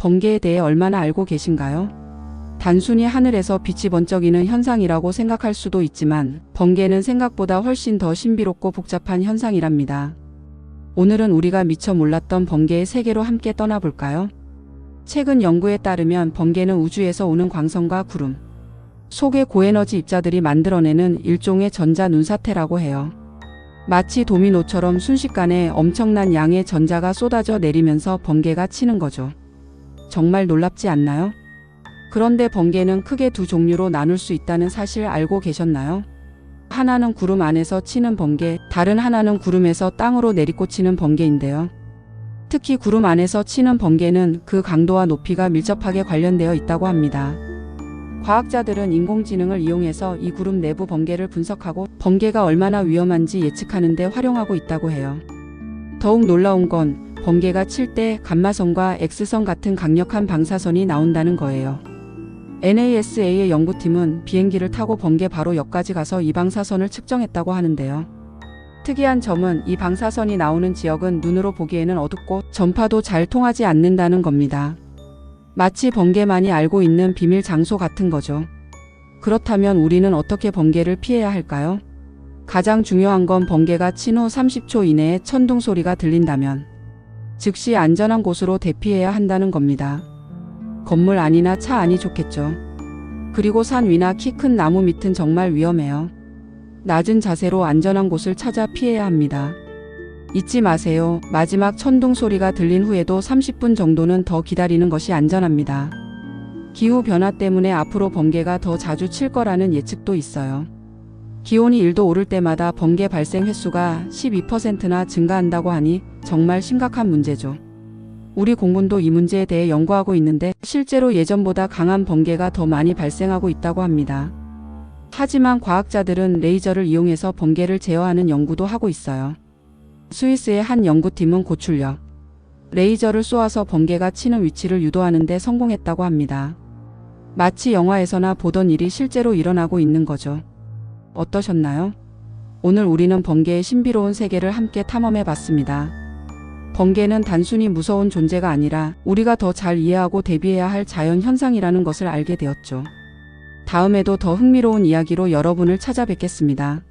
번개에 대해 얼마나 알고 계신가요? 단순히 하늘에서 빛이 번쩍이는 현상이라고 생각할 수도 있지만 번개는 생각보다 훨씬 더 신비롭고 복잡한 현상이랍니다. 오늘은 우리가 미처 몰랐던 번개의 세계로 함께 떠나볼까요? 최근 연구에 따르면 번개는 우주에서 오는 광선과 구름 속의 고에너지 입자들이 만들어내는 일종의 전자 눈사태라고 해요. 마치 도미노처럼 순식간에 엄청난 양의 전자가 쏟아져 내리면서 번개가 치는 거죠. 정말 놀랍지 않나요? 그런데 번개는 크게 두 종류로 나눌 수 있다는 사실 알고 계셨나요? 하나는 구름 안에서 치는 번개, 다른 하나는 구름에서 땅으로 내리꽂히는 번개인데요. 특히 구름 안에서 치는 번개는 그 강도와 높이가 밀접하게 관련되어 있다고 합니다. 과학자들은 인공지능을 이용해서 이 구름 내부 번개를 분석하고 번개가 얼마나 위험한지 예측하는 데 활용하고 있다고 해요. 더욱 놀라운 건 번개가 칠 때 감마선과 X선 같은 강력한 방사선이 나온다는 거예요. NASA의 연구팀은 비행기를 타고 번개 바로 옆까지 가서 이 방사선을 측정했다고 하는데요. 특이한 점은 이 방사선이 나오는 지역은 눈으로 보기에는 어둡고 전파도 잘 통하지 않는다는 겁니다. 마치 번개만이 알고 있는 비밀 장소 같은 거죠. 그렇다면 우리는 어떻게 번개를 피해야 할까요? 가장 중요한 건 번개가 친 후 30초 이내에 천둥 소리가 들린다면 즉시 안전한 곳으로 대피해야 한다는 겁니다. 건물 안이나 차 안이 좋겠죠. 그리고 산 위나 키 큰 나무 밑은 정말 위험해요. 낮은 자세로 안전한 곳을 찾아 피해야 합니다. 잊지 마세요. 마지막 천둥 소리가 들린 후에도 30분 정도는 더 기다리는 것이 안전합니다. 기후 변화 때문에 앞으로 번개가 더 자주 칠 거라는 예측도 있어요. 기온이 1도 오를 때마다 번개 발생 횟수가 12%나 증가한다고 하니 정말 심각한 문제죠. 우리 공군도 이 문제에 대해 연구하고 있는데 실제로 예전보다 강한 번개가 더 많이 발생하고 있다고 합니다. 하지만 과학자들은 레이저를 이용해서 번개를 제어하는 연구도 하고 있어요. 스위스의 한 연구팀은 고출력 레이저를 쏘아서 번개가 치는 위치를 유도하는 데 성공했다고 합니다. 마치 영화에서나 보던 일이 실제로 일어나고 있는 거죠. 어떠셨나요? 오늘 우리는 번개의 신비로운 세계를 함께 탐험해 봤습니다. 번개는 단순히 무서운 존재가 아니라 우리가 더 잘 이해하고 대비해야 할 자연 현상이라는 것을 알게 되었죠. 다음에도 더 흥미로운 이야기로 여러분을 찾아뵙겠습니다.